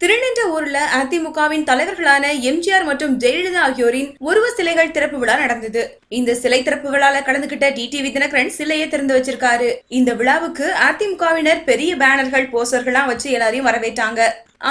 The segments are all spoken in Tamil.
திருநெட்டூர்ல அதிமுகவின் தலைவர்களான எம்ஜிஆர் மற்றும் ஜெயலலிதா ஆகியோரின் உருவ சிலைகள் திறப்பு விழா நடந்தது. இந்த சிலை திறப்பு விழால கலந்துகிட்ட டிடிவி தினகரன் சிலையை திறந்து வச்சிருக்காரு. இந்த விழாவுக்கு அதிமுகவினர் பெரிய பேனர்கள் போஸ்டர்கள்லாம் வச்சு எல்லாரையும் வரவேற்றாங்க.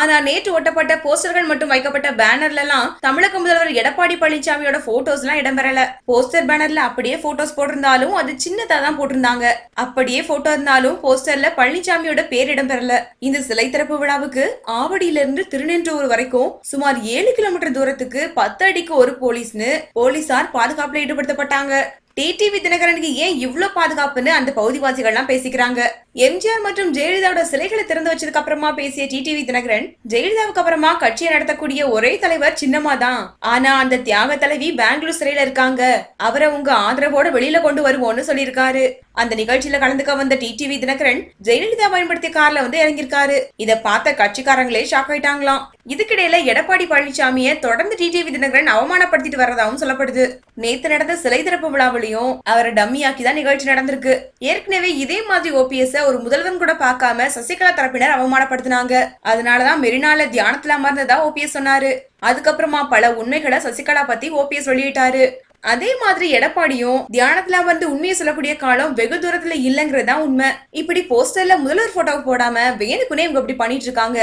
ஆனா நேற்று ஒட்டப்பட்ட போஸ்டர்கள் மட்டும் வைக்கப்பட்ட பேனர்ல எல்லாம் தமிழக முதல்வர் எடப்பாடி பழனிசாமியோட போட்டோஸ் எல்லாம் இடம்பெறல. போஸ்டர் பேனர்ல அப்படியே போட்டோஸ் போட்டிருந்தாலும் அது சின்னதா தான் போட்டிருந்தாங்க. அப்படியே போட்டோ இருந்தாலும் போஸ்டர்ல பழனிசாமியோட பேர் இடம்பெறல. இந்த சிலை திறப்பு விழாவுக்கு ஆவடியில இருந்து திருநென்றூர் வரைக்கும் சுமார் ஏழு கிலோமீட்டர் தூரத்துக்கு பத்து அடிக்கு ஒரு போலீஸ்னு போலீசார் பாதுகாப்புல ஈடுபடுத்தப்பட்டாங்க. டிடிவி தினகரனுக்கு ஏன் இவ்வளவு பாதுகாப்புன்னு அந்த பகுதிவாசிகள்லாம் பேசிக்கிறாங்க. எம்ஜிஆர் மற்றும் ஜெயலலிதாவோட சிலைகளை திறந்து வச்சதுக்கு அப்புறமா பேசிய டிடிவி தினகரன் ஜெயலலிதாவுக்கு அப்புறமா கட்சியை நடத்தக்கூடிய ஒரே தலைவர் சின்னம்மா தான். ஆனா அந்த தியாக தலைவி பெங்களூர் சிறையில இருக்காங்க. அவரை உங்க ஆதரவோட வெளியில கொண்டு வருவோம்னு சொல்லியிருக்காரு. அந்த நிகழ்ச்சியில கலந்துக்க வந்த டிடிவி தினகரன் ஜெயலலிதா பயன்படுத்திய கார்ல வந்து இறங்கியிருக்காரு. இத பார்த்த கட்சிக்காரங்களே ஷாக் ஆயிட்டாங்களாம். இதுக்கிடையில எடப்பாடி பழனிசாமியை தொடர்ந்து டிடிவி தினகரன் அவமானப்படுத்திட்டு வர்றதாகவும் சொல்லப்படுது. நேத்து நடந்த சிலை திறப்பு விழாவிலையும் அவரை டம்மியாக்கி தான் நிகழ்ச்சி நடந்திருக்கு. ஏற்கனவே இதே மாதிரி ஓபிஎஸ் ஒரு முதல்வன் கூட பார்க்காம சசிகலா தரப்பினர் அவமானப்படுத்தினாங்க. அதனாலதான் மெரினால தியானத்துல அமர்ந்ததா ஓபிஎஸ் சொன்னாரு. அதுக்கப்புறமா பல உண்மைகளை சசிகலா பத்தி ஓபிஎஸ் வெளியிட்டாரு. அதே மாதிரி எடப்பாடியும் தியானத்துல வந்து உண்மையை சொல்லக்கூடிய காலம் வெகு தூரத்துல இல்லங்கிறதா உண்மை. இப்படி போஸ்டர்ல முதல்வர் போட்டோ போடாம வேணுக்குனே இவங்க இப்படி பண்ணிட்டு இருக்காங்க.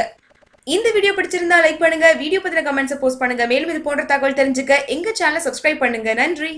இந்த வீடியோ பிடிச்சிருந்தா லைக் பண்ணுங்க வீடியோ பத்தின கமெண்ட்ஸ் போஸ்ட் பண்ணுங்க. மேலும் இது போன்ற தகவல் தெரிஞ்சுக்க எங்க சேனலை சப்ஸ்கிரைப் பண்ணுங்க. நன்றி.